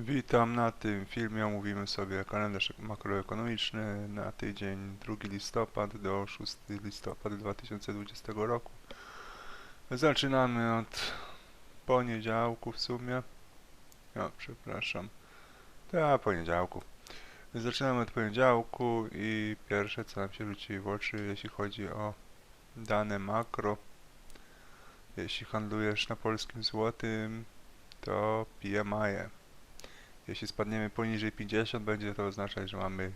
Witam na tym filmie. Omówimy sobie kalendarz makroekonomiczny na tydzień 2 listopad do 6 listopad 2020 roku. Zaczynamy od poniedziałku w sumie. O, przepraszam. Tak, poniedziałku. Zaczynamy od poniedziałku i pierwsze co nam się rzuci w oczy, jeśli chodzi o dane makro. Jeśli handlujesz na polskim złotym, to PMI. Jeśli spadniemy poniżej 50, będzie to oznaczać, że mamy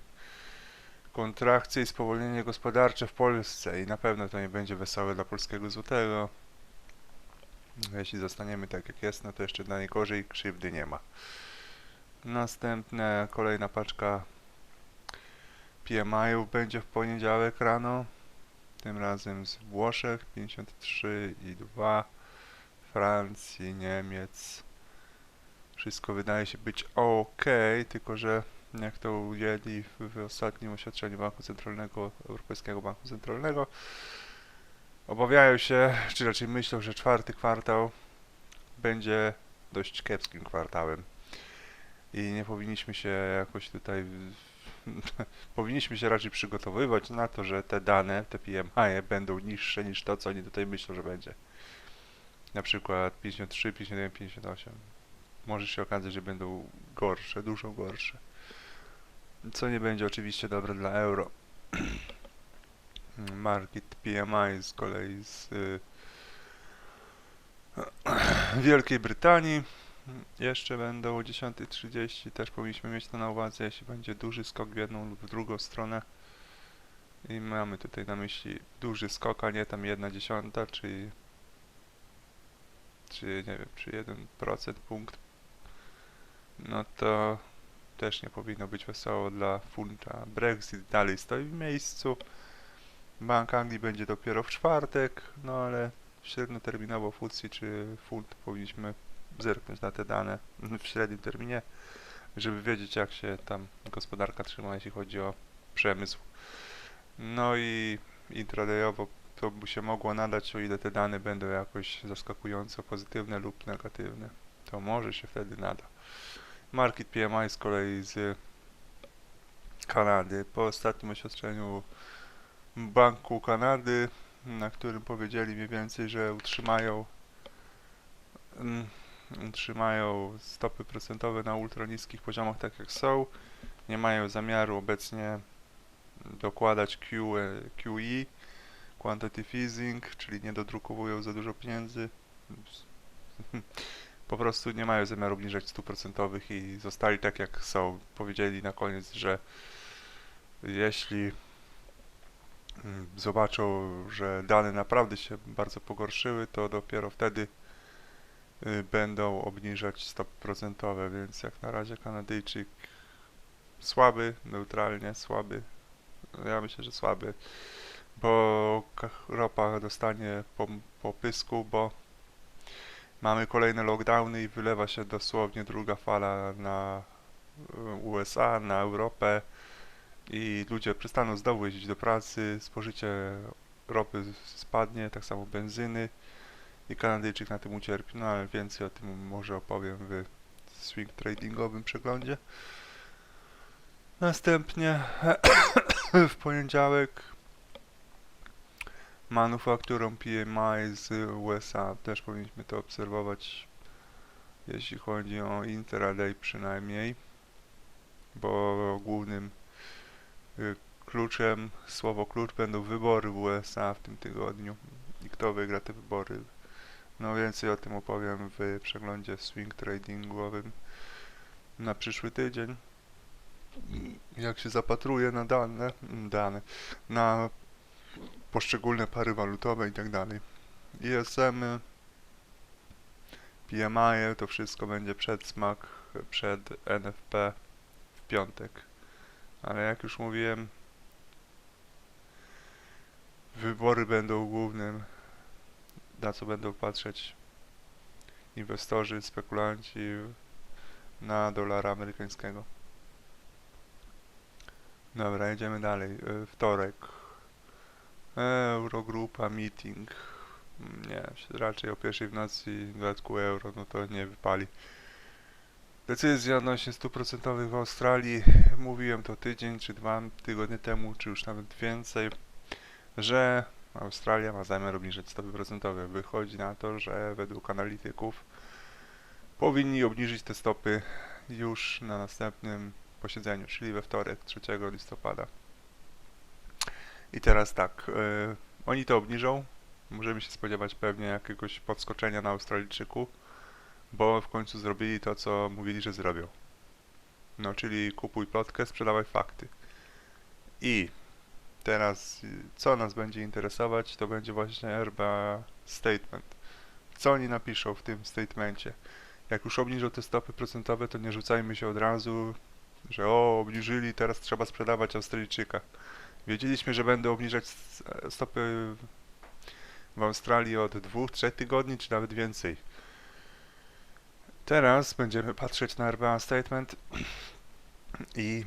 kontrakcję i spowolnienie gospodarcze w Polsce i na pewno to nie będzie wesołe dla polskiego złotego. Jeśli zostaniemy tak jak jest, no to jeszcze najgorzej krzywdy nie ma. Następna, kolejna paczka PMI-ów będzie w poniedziałek rano. Tym razem z Włoszech 53,2, Francji, Niemiec. Wszystko wydaje się być ok, tylko że jak to ujęli w, ostatnim oświadczeniu Banku Centralnego, Europejskiego Banku Centralnego, obawiają się, czy raczej myślą, że czwarty kwartał będzie dość kiepskim kwartałem. I nie powinniśmy się jakoś tutaj. powinniśmy się raczej przygotowywać na to, że te dane, te PMI będą niższe niż to, co oni tutaj myślą, że będzie. Na przykład 53, 51, 58 może się okazać, że będą gorsze, dużo gorsze. Co nie będzie oczywiście dobre dla euro. Market PMI z kolei z y, Wielkiej Brytanii jeszcze będą o 10.30. Też powinniśmy mieć to na uwadze, jeśli będzie duży skok w jedną lub w drugą stronę. I mamy tutaj na myśli duży skok, a nie tam jedna dziesiąta, czy czy nie wiem, czy 1% punkt no to też nie powinno być wesoło dla funta. Brexit dalej stoi w miejscu. Bank Anglii będzie dopiero w czwartek, no ale średnioterminowo FTSE czy funt powinniśmy zerknąć na te dane w średnim terminie, żeby wiedzieć jak się tam gospodarka trzyma, jeśli chodzi o przemysł. No i intradayowo to by się mogło nadać, o ile te dane będą jakoś zaskakująco pozytywne lub negatywne. To może się wtedy nada. Market PMI z kolei z Kanady. Po ostatnim oświadczeniu Banku Kanady, na którym powiedzieli mniej więcej, że utrzymają mm, utrzymają stopy procentowe na ultra niskich poziomach tak jak są. Nie mają zamiaru obecnie dokładać Q, QE, quantitative easing, czyli nie dodrukowują za dużo pieniędzy po prostu nie mają zamiaru obniżać stóp procentowych i zostali tak jak są. Powiedzieli na koniec, że jeśli mm, zobaczą, że dane naprawdę się bardzo pogorszyły, to dopiero wtedy y, będą obniżać stopy procentowe, więc jak na razie Kanadyjczyk słaby, neutralnie słaby. Ja myślę, że słaby, bo ropa dostanie po, po pysku, bo Mamy kolejne lockdowny i wylewa się dosłownie druga fala na e, USA, na Europę i ludzie przestaną znowu jeździć do pracy, spożycie ropy spadnie, tak samo benzyny i Kanadyjczyk na tym ucierpi. No ale więcej o tym może opowiem w swing tradingowym przeglądzie. Następnie w poniedziałek manufakturą PMI z USA. Też powinniśmy to obserwować, jeśli chodzi o intraday przynajmniej, bo głównym y, kluczem, słowo klucz będą wybory w USA w tym tygodniu i kto wygra te wybory. No więcej o tym opowiem w przeglądzie swing tradingowym na przyszły tydzień. Jak się zapatruję na dane, dane na poszczególne pary walutowe i tak dalej. ISM, PMI, to wszystko będzie przed smak, przed NFP w piątek. Ale jak już mówiłem, wybory będą głównym, na co będą patrzeć inwestorzy, spekulanci na dolara amerykańskiego. Dobra, jedziemy dalej. Wtorek. Eurogrupa meeting. Nie, raczej o pierwszej w nocy w dodatku euro, no to nie wypali. Decyzja odnośnie 100% w Australii, mówiłem to tydzień czy dwa tygodnie temu, czy już nawet więcej, że Australia ma zamiar obniżyć stopy procentowe. Wychodzi na to, że według analityków powinni obniżyć te stopy już na następnym posiedzeniu, czyli we wtorek 3 listopada. I teraz tak, e, oni to obniżą. Możemy się spodziewać pewnie jakiegoś podskoczenia na Australijczyku, bo w końcu zrobili to, co mówili, że zrobią. No, czyli kupuj plotkę, sprzedawaj fakty. I teraz, y, co nas będzie interesować, to będzie właśnie RBA Statement. Co oni napiszą w tym statemencie? Jak już obniżą te stopy procentowe, to nie rzucajmy się od razu, że o, obniżyli, teraz trzeba sprzedawać Australijczyka. Wiedzieliśmy, że będą obniżać s- stopy w Australii od dwóch, trzech tygodni, czy nawet więcej. Teraz będziemy patrzeć na RBA Statement i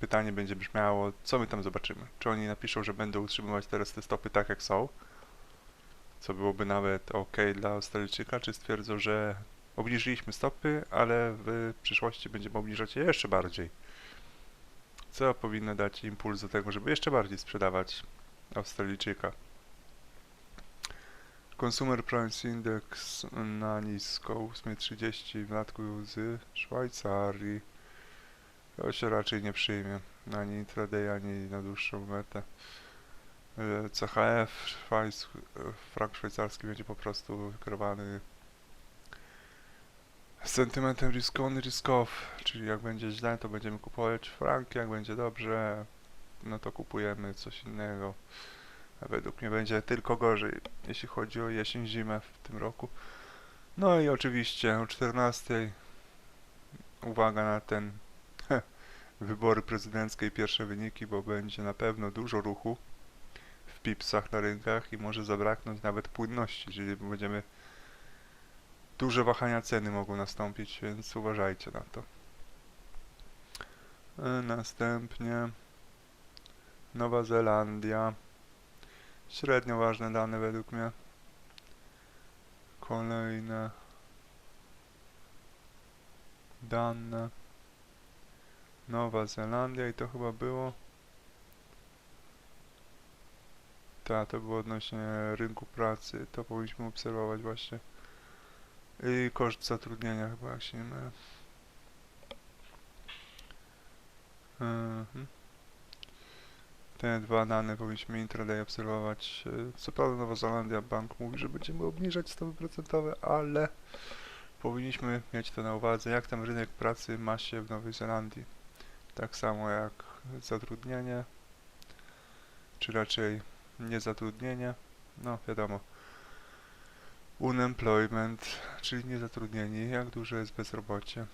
pytanie będzie brzmiało, co my tam zobaczymy. Czy oni napiszą, że będą utrzymywać teraz te stopy tak jak są, co byłoby nawet ok dla Australijczyka, czy stwierdzą, że obniżyliśmy stopy, ale w przyszłości będziemy obniżać je jeszcze bardziej. Co powinno dać impuls do tego, żeby jeszcze bardziej sprzedawać Australijczyka. Consumer Price Index na nisko 8,30 w latku z Szwajcarii. To się raczej nie przyjmie ani intraday, ani na dłuższą metę. E, CHF, frank szwajcarski będzie po prostu kierowany sentymentem risk on, risk off, czyli jak będzie źle, to będziemy kupować franki, jak będzie dobrze, no to kupujemy coś innego. A według mnie będzie tylko gorzej, jeśli chodzi o jesień, zimę w tym roku. No i oczywiście o 14 uwaga na ten wybory prezydenckie i pierwsze wyniki, bo będzie na pewno dużo ruchu w pipsach na rynkach i może zabraknąć nawet płynności, czyli będziemy duże wahania ceny mogą nastąpić, więc uważajcie na to. E, Następnie Nowa Zelandia. Średnio ważne dane według mnie. Kolejne dane. Nowa Zelandia i to chyba było. Tak, to było odnośnie rynku pracy. To powinniśmy obserwować właśnie. I koszt zatrudnienia chyba, jak się nie mylę. Mhm. Te dwa dane powinniśmy intraday obserwować. E, Co prawda Nowa Zelandia Bank mówi, że będziemy obniżać stopy procentowe, ale powinniśmy mieć to na uwadze, jak tam rynek pracy ma się w Nowej Zelandii. Tak samo jak zatrudnienie, czy raczej niezatrudnienie. No wiadomo. Unemployment, czyli niezatrudnieni, jak duże jest bezrobocie.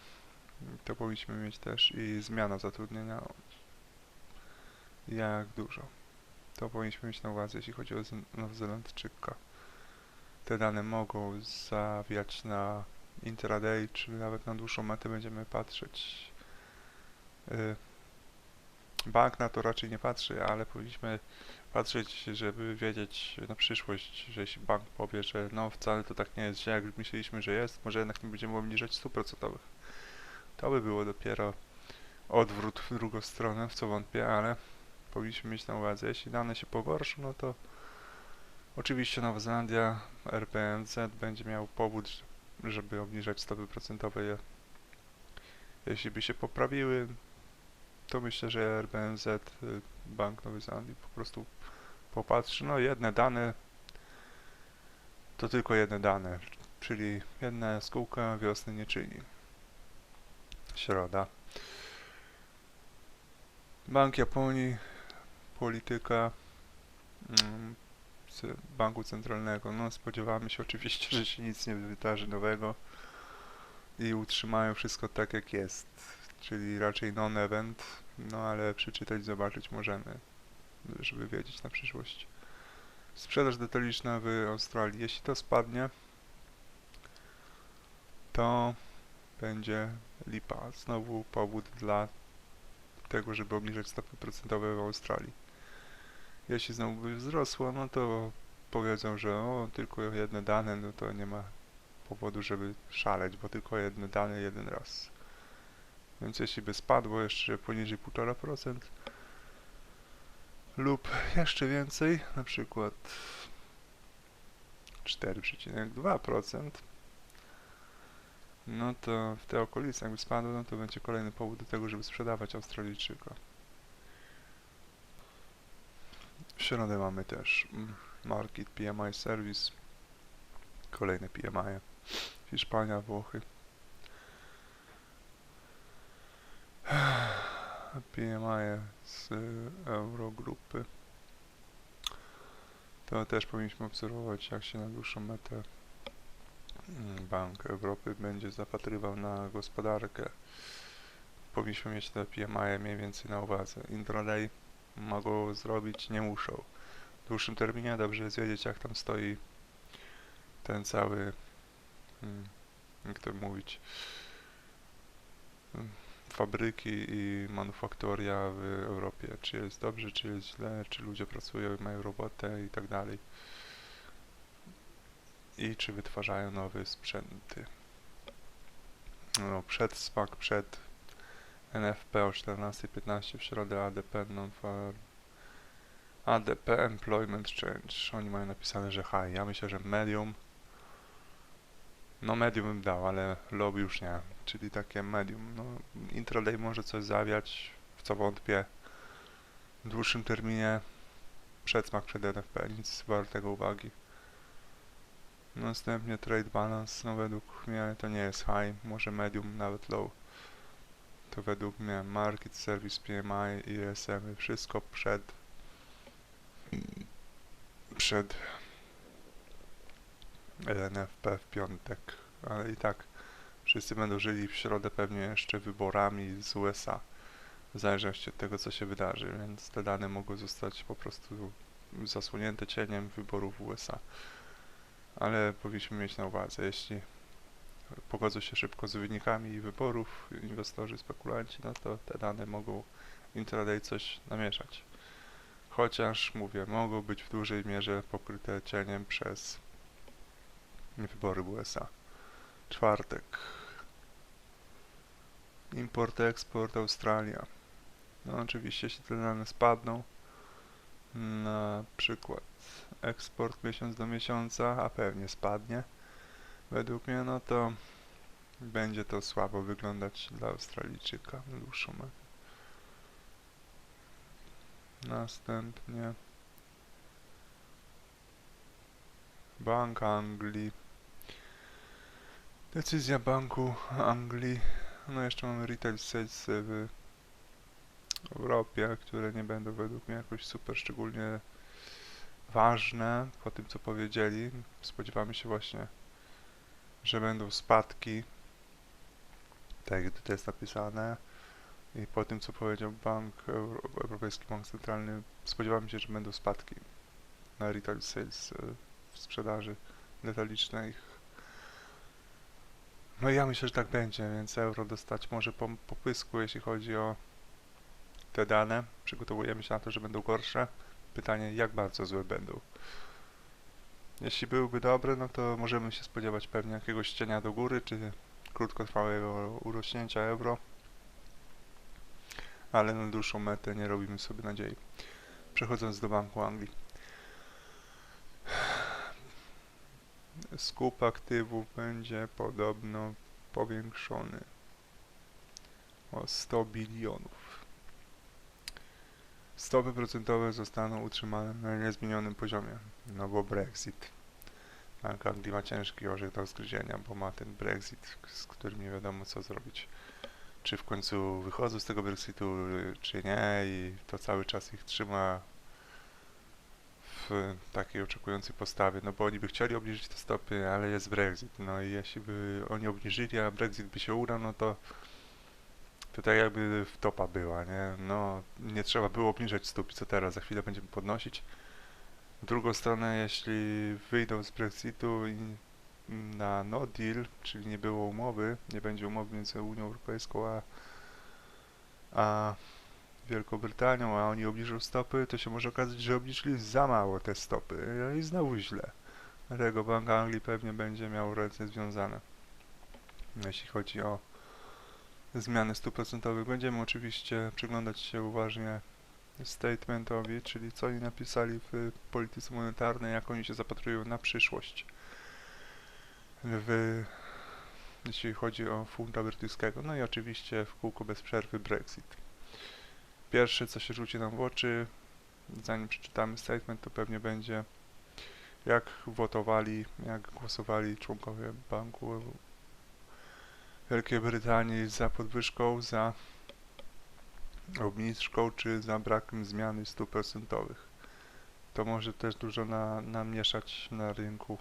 To powinniśmy mieć też i zmiana zatrudnienia. Jak dużo. To powinniśmy mieć na uwadze, jeśli chodzi o Nowozelandczyka. Te dane mogą zawiać na intraday, czy nawet na dłuższą metę będziemy patrzeć. Y, Bank na to raczej nie patrzy, ale powinniśmy patrzeć, żeby wiedzieć na przyszłość, że jeśli bank powie, że no wcale to tak nie jest źle, jak myśleliśmy, że jest, może jednak nie będziemy obniżać stóp procentowych. To by było dopiero odwrót w drugą stronę, w co wątpię, ale powinniśmy mieć na uwadze, jeśli dane się pogorszą, no to oczywiście Nowa Zelandia, RBNZ będzie miał powód, żeby obniżać stopy procentowe. Je- Jeśli by się poprawiły, to myślę, że RBNZ, Bank Nowej Zelandii po prostu popatrzy, no jedne dane to tylko jedne dane, czyli jedna jaskółka wiosny nie czyni. Środa. Bank Japonii, polityka mm, Banku Centralnego. No spodziewamy się oczywiście, że się nic nie wydarzy nowego i utrzymają wszystko tak jak jest, czyli raczej non-event, no ale przeczytać, zobaczyć możemy, żeby wiedzieć na przyszłość. Sprzedaż detaliczna w Australii. Jeśli to spadnie, to będzie lipa. Znowu powód dla tego, żeby obniżać stopy procentowe w Australii. Jeśli znowu by wzrosło, no to powiedzą, że o, tylko jedne dane, no to nie ma powodu, żeby szaleć, bo tylko jedne dane jeden raz. Więc jeśli by spadło jeszcze poniżej 1,5% lub jeszcze więcej, na przykład 4,2%, no to w te okolice jakby spadło, no to będzie kolejny powód do tego, żeby sprzedawać Australijczyka. W środę mamy też Market PMI Service, kolejne PMI, Hiszpania, Włochy. PMI z y, Eurogrupy. To też powinniśmy obserwować, jak się na dłuższą metę mm, Bank Europy będzie zapatrywał na gospodarkę. Powinniśmy mieć te PMI mniej więcej na uwadze. Intraday mogą zrobić, nie muszą. W dłuższym terminie dobrze jest wiedzieć, jak tam stoi ten cały, mm, jak to mówić, mm, fabryki i manufaktoria w Europie. Czy jest dobrze, czy jest źle, czy ludzie pracują, mają robotę i tak dalej. I czy wytwarzają nowe sprzęty. No, przed SPAC, przed NFP o 14.15 w środę ADP non-farm ADP Employment Change. Oni mają napisane, że high. Ja myślę, że medium. No medium bym dał, ale low już nie. Czyli takie medium. No, intraday może coś zawiać, w co wątpię. W dłuższym terminie przedsmak przed NFP, nic wartego uwagi. Następnie trade balance, no według mnie to nie jest high, może medium, nawet low. To według mnie market service PMI i ESM wszystko przed przed NFP w piątek, ale i tak wszyscy będą żyli w środę pewnie jeszcze wyborami z USA, w zależności od tego, co się wydarzy, więc te dane mogą zostać po prostu zasłonięte cieniem wyborów w USA. Ale powinniśmy mieć na uwadze, jeśli pogodzą się szybko z wynikami wyborów inwestorzy, spekulanci, no to te dane mogą intraday coś namieszać. Chociaż, mówię, mogą być w dużej mierze pokryte cieniem przez wybory w USA. Czwartek. Import, eksport, Australia. No oczywiście, jeśli te dane spadną, na przykład eksport miesiąc do miesiąca, a pewnie spadnie, według mnie, no to będzie to słabo wyglądać dla Australijczyka metę. Następnie Bank Anglii. Decyzja Banku Anglii. No jeszcze mamy retail sales w Europie, które nie będą według mnie jakoś super szczególnie ważne po tym co powiedzieli. Spodziewamy się właśnie, że będą spadki. Tak jak tutaj jest napisane. I po tym, co powiedział Bank, Euro, Europejski Bank Centralny, spodziewamy się, że będą spadki na retail sales e, w sprzedaży detalicznej. No ja myślę, że tak będzie, więc euro dostać może po, po pysku, jeśli chodzi o te dane. Przygotowujemy się na to, że będą gorsze. Pytanie, jak bardzo złe będą. Jeśli byłyby dobre, no to możemy się spodziewać pewnie jakiegoś cienia do góry, czy krótkotrwałego urośnięcia euro ale na dłuższą metę nie robimy sobie nadziei. Przechodząc do Banku Anglii. Skup aktywów będzie podobno powiększony o 100 bilionów. Stopy procentowe zostaną utrzymane na niezmienionym poziomie, no bo Brexit. Bank Anglii ma ciężki orzech do zgryzienia, bo ma ten Brexit, z którym nie wiadomo co zrobić czy w końcu wychodzą z tego Brexitu, czy nie i to cały czas ich trzyma takiej oczekującej postawie, no bo oni by chcieli obniżyć te stopy, ale jest Brexit, no i jeśli by oni obniżyli, a Brexit by się udał, no to tak jakby wtopa była, nie? No, nie trzeba było obniżać stóp, co teraz, za chwilę będziemy podnosić. W drugą stronę, jeśli wyjdą z Brexitu i na no deal, czyli nie było umowy, nie będzie umowy między Unią Europejską a, a Wielką a oni obniżą stopy, to się może okazać, że obniżyli za mało te stopy i znowu źle. Dlatego Bank Anglii pewnie będzie miał ręce związane. Jeśli chodzi o zmiany stóp procentowych, będziemy oczywiście przyglądać się uważnie statementowi, czyli co oni napisali w polityce monetarnej, jak oni się zapatrują na przyszłość. W, jeśli chodzi o funta brytyjskiego. No i oczywiście w kółko bez przerwy Brexit. Pierwsze, co się rzuci nam w oczy, zanim przeczytamy statement, to pewnie będzie jak wotowali, jak głosowali członkowie Banku Wielkiej Brytanii za podwyżką, za obniżką, czy za brakiem zmiany stóp procentowych. To może też dużo na, namieszać na rynku.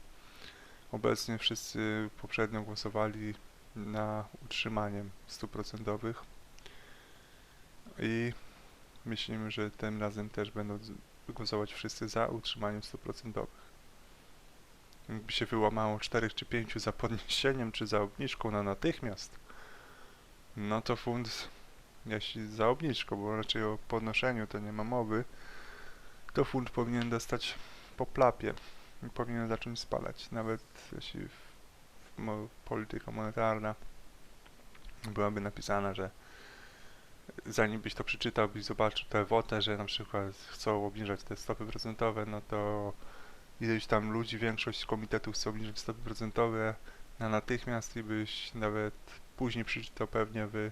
Obecnie wszyscy poprzednio głosowali na utrzymaniem stóp procentowych i myślimy, że tym razem też będą głosować wszyscy za utrzymaniem stóp procentowych. Jakby się wyłamało 4 czy 5 za podniesieniem czy za obniżką na natychmiast, no to fund, jeśli za obniżką, bo raczej o podnoszeniu to nie ma mowy, to fund powinien dostać po plapie i powinien zacząć spadać. Nawet jeśli polityka monetarna byłaby napisana, że zanim byś to przeczytał, byś zobaczył te wote, że na przykład chcą obniżać te stopy procentowe, no to ileś tam ludzi, większość komitetów chce obniżyć stopy procentowe na natychmiast i byś nawet później przeczytał pewnie w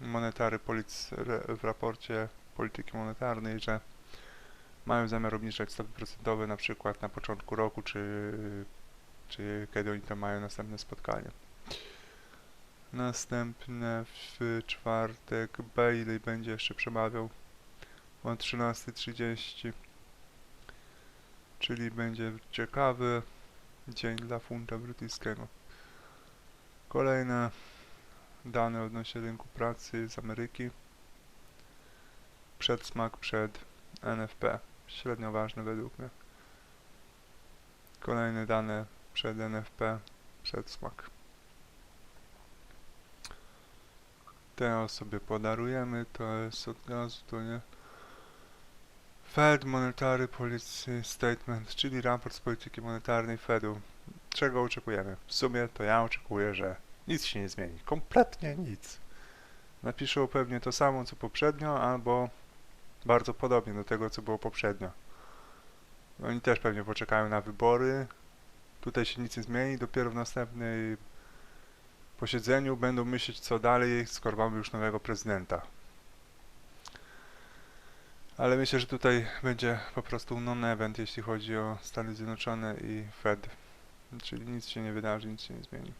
monetary polic re- w raporcie polityki monetarnej, że mają zamiar obniżać stopy procentowe na przykład na początku roku, czy, czy kiedy oni tam mają następne spotkanie. Następne w czwartek Bailey będzie jeszcze przemawiał o 13.30, czyli będzie ciekawy dzień dla funta brytyjskiego. Kolejne dane odnośnie rynku pracy z Ameryki. Przedsmak przed NFP. Średnio ważne według mnie. Kolejne dane przed NFP. Przedsmak. Te sobie podarujemy. To jest od razu, to nie. Fed Monetary Policy Statement, czyli raport z polityki monetarnej Fedu. Czego oczekujemy? W sumie to ja oczekuję, że nic się nie zmieni. Kompletnie nic. Napiszą pewnie to samo co poprzednio, albo bardzo podobnie do tego, co było poprzednio. Oni też pewnie poczekają na wybory. Tutaj się nic nie zmieni. Dopiero w następnej posiedzeniu będą myśleć, co dalej, skoro mamy już nowego prezydenta. Ale myślę, że tutaj będzie po prostu non-event, jeśli chodzi o Stany Zjednoczone i Fed. Czyli nic się nie wydarzy, nic się nie zmieni.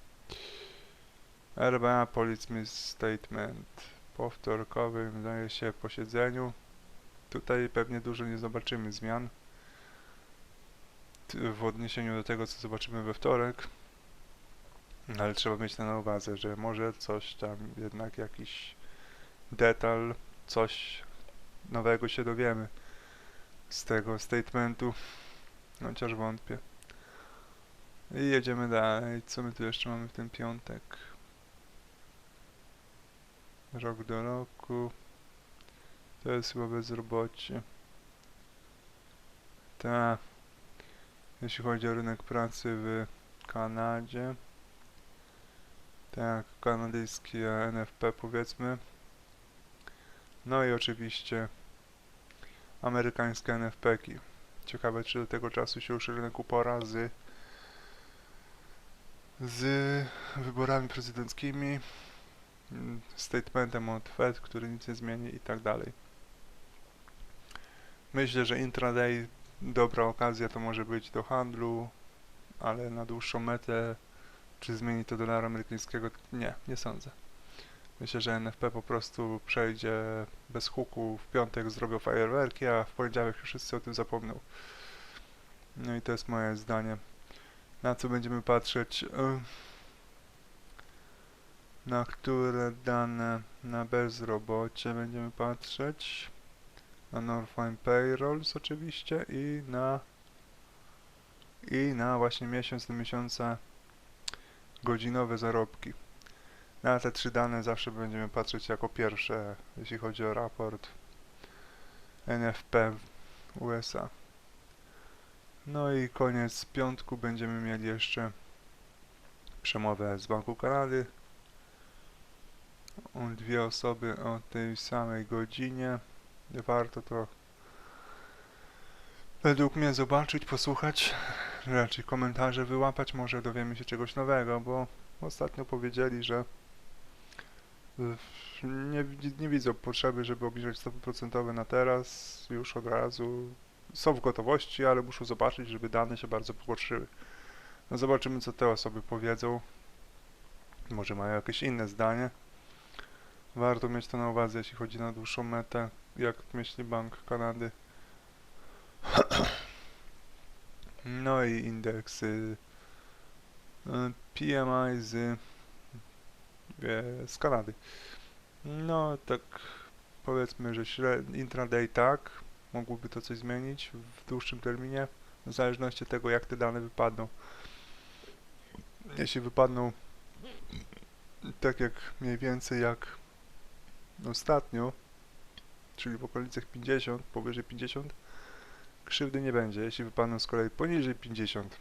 RBA Police Statement po wtorkowym, zdaje się, posiedzeniu. Tutaj pewnie dużo nie zobaczymy zmian w odniesieniu do tego, co zobaczymy we wtorek. Ale trzeba mieć na uwadze, że może coś tam jednak jakiś detal, coś nowego się dowiemy z tego statementu, chociaż wątpię. I jedziemy dalej. Co my tu jeszcze mamy w ten piątek? Rok do roku. To jest chyba bezrobocie. Tak. Jeśli chodzi o rynek pracy w Kanadzie. Tak, kanadyjski NFP powiedzmy. No i oczywiście amerykańskie NFP-ki. Ciekawe, czy do tego czasu się już rynek upora z, z wyborami prezydenckimi, mm, statementem od Fed, który nic nie zmieni i tak dalej. Myślę, że intraday dobra okazja to może być do handlu, ale na dłuższą metę, czy zmieni to dolara amerykańskiego, nie, nie sądzę. Myślę, że NFP po prostu przejdzie bez huku, w piątek zrobią fajerwerki, a w poniedziałek już wszyscy o tym zapomną. No i to jest moje zdanie. Na co będziemy patrzeć? Na które dane na bezrobocie będziemy patrzeć? Na non-farm payrolls oczywiście i na i na właśnie miesiąc do miesiąca godzinowe zarobki. Na te trzy dane zawsze będziemy patrzeć jako pierwsze, jeśli chodzi o raport NFP USA. No i koniec piątku będziemy mieli jeszcze przemowę z Banku Kanady. Dwie osoby o tej samej godzinie. Warto to według mnie zobaczyć, posłuchać, raczej komentarze wyłapać, może dowiemy się czegoś nowego, bo ostatnio powiedzieli, że nie, nie widzą potrzeby, żeby obniżać stopy procentowe na teraz, już od razu. Są w gotowości, ale muszą zobaczyć, żeby dane się bardzo pogorszyły. No zobaczymy, co te osoby powiedzą. Może mają jakieś inne zdanie. Warto mieć to na uwadze, jeśli chodzi na dłuższą metę, jak myśli Bank Kanady. No i indeksy y, PMI z, e, z Kanady. No tak powiedzmy, że intraday tak, mogłoby to coś zmienić w dłuższym terminie, w zależności od tego jak te dane wypadną. Jeśli wypadną tak jak mniej więcej jak ostatnio, czyli w okolicach 50, powyżej 50, krzywdy nie będzie. Jeśli wypadną z kolei poniżej 50,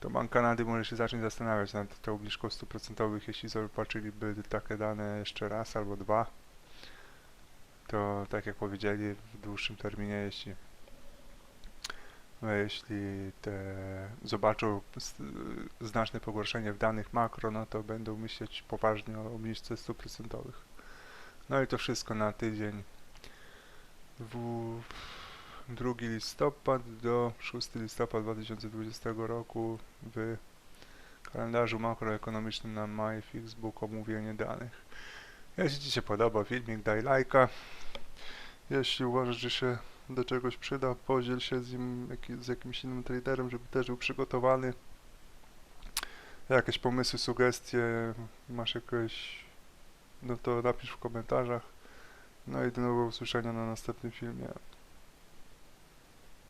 to Bank Kanady może się zacząć zastanawiać nad tą obniżką stóp procentowych, jeśli zobaczyliby takie dane jeszcze raz albo dwa. To tak jak powiedzieli w dłuższym terminie, jeśli no, jeśli te zobaczą znaczne pogorszenie w danych makro, no to będą myśleć poważnie o obniżce stóp procentowych. No i to wszystko na tydzień. W 2 listopad do 6 listopada 2020 roku w kalendarzu makroekonomicznym na MyFixBook omówienie danych. Jeśli Ci się podoba filmik, daj lajka. Jeśli uważasz, że się do czegoś przyda, podziel się z, nim, z jakimś innym traderem, żeby też był przygotowany. Jakieś pomysły, sugestie, masz jakieś, no to napisz w komentarzach. No i do nowego usłyszenia na następnym filmie.